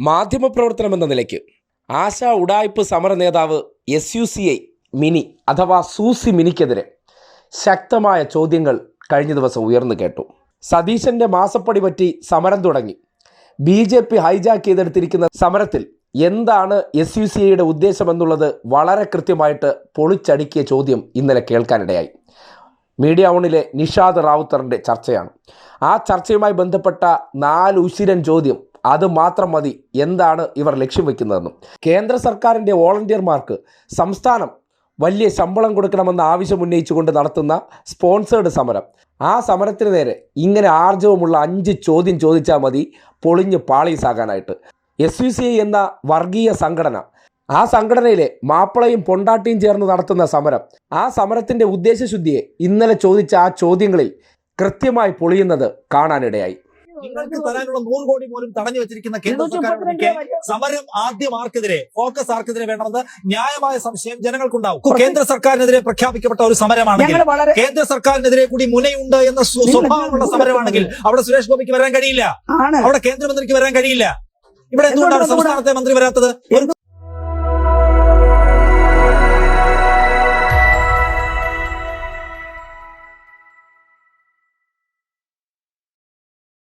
മാധ്യമപ്രവർത്തനം എന്ന നിലയ്ക്ക് ആശ ഉഡായിപ്പ് സമര നേതാവ് S U C I Mini അഥവാ സൂസി മിനിക്കെതിരെ ശക്തമായ ചോദ്യങ്ങൾ കഴിഞ്ഞ ദിവസം ഉയർന്നു കേട്ടു. സതീശന്റെ മാസപ്പടി പറ്റി സമരം തുടങ്ങി. ബി ജെ പി ഹൈജാക്ക് ചെയ്തെടുത്തിരിക്കുന്ന സമരത്തിൽ എന്താണ് എസ് യു സി ഐയുടെ ഉദ്ദേശമെന്നുള്ളത് വളരെ കൃത്യമായിട്ട് പൊളിച്ചടുക്കിയ ചോദ്യം ഇന്നലെ കേൾക്കാനിടയായി. മീഡിയ ഓണിലെ നിഷാദ് റാവുത്തറിന്റെ ചർച്ചയാണ്. ആ ചർച്ചയുമായി ബന്ധപ്പെട്ട നാല് ഉശിരൻ ചോദ്യം അത് മാത്രം മതി എന്താണ് ഇവർ ലക്ഷ്യം വയ്ക്കുന്നതെന്നും കേന്ദ്ര സർക്കാരിന്റെ വോളണ്ടിയർമാർക്ക് സംസ്ഥാനം വലിയ ശമ്പളം കൊടുക്കണമെന്ന ആവശ്യം ഉന്നയിച്ചുകൊണ്ട് നടത്തുന്ന സ്പോൺസേഡ് സമരം. ആ സമരത്തിന് നേരെ ഇങ്ങനെ ആർജവമുള്ള അഞ്ച് ചോദ്യം ചോദിച്ചാൽ മതി പൊളിഞ്ഞ് പാളീസാകാനായിട്ട് എസ് യു സി എന്ന വർഗീയ സംഘടന. ആ സംഘടനയിലെ മാപ്പിളയും പൊണ്ടാട്ടിയും ചേർന്ന് നടത്തുന്ന സമരം. ആ സമരത്തിന്റെ ഉദ്ദേശശുദ്ധിയെ ഇന്നലെ ചോദിച്ച ആ ചോദ്യങ്ങളിൽ കൃത്യമായി പൊളിയുന്നത് കാണാനിടയായി. നിങ്ങൾക്ക് തരാനുള്ള നൂറ് കോടി പോലും തടഞ്ഞു വെച്ചിരിക്കുന്ന കേന്ദ്ര സർക്കാരിനെ സമരം ആദ്യം ആർക്കെതിരെ ഫോക്കസ് ആർക്കെതിരെ വേണമെന്ന് ന്യായമായ സംശയം ജനങ്ങൾക്കുണ്ടാവും. കേന്ദ്ര സർക്കാരിനെതിരെ പ്രഖ്യാപിക്കപ്പെട്ട ഒരു സമരമാണെങ്കിൽ കേന്ദ്ര സർക്കാരിനെതിരെ കൂടി മുനയുണ്ട് എന്ന സ്വഭാവമുള്ള സമരമാണെങ്കിൽ അവിടെ സുരേഷ് ഗോപിക്ക് വരാൻ കഴിയില്ല. അവിടെ കേന്ദ്രമന്ത്രിക്ക് വരാൻ കഴിയില്ല. ഇവിടെ എന്തുകൊണ്ടാണ് സംസ്ഥാനത്തെ മന്ത്രി വരാത്തത്?